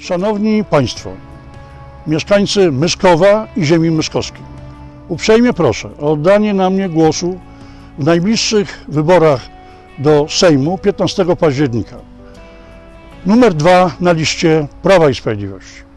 Szanowni Państwo, mieszkańcy Myszkowa i ziemi myszkowskiej, uprzejmie proszę o oddanie na mnie głosu w najbliższych wyborach do Sejmu 15 października. Numer dwa na liście Prawa i Sprawiedliwości.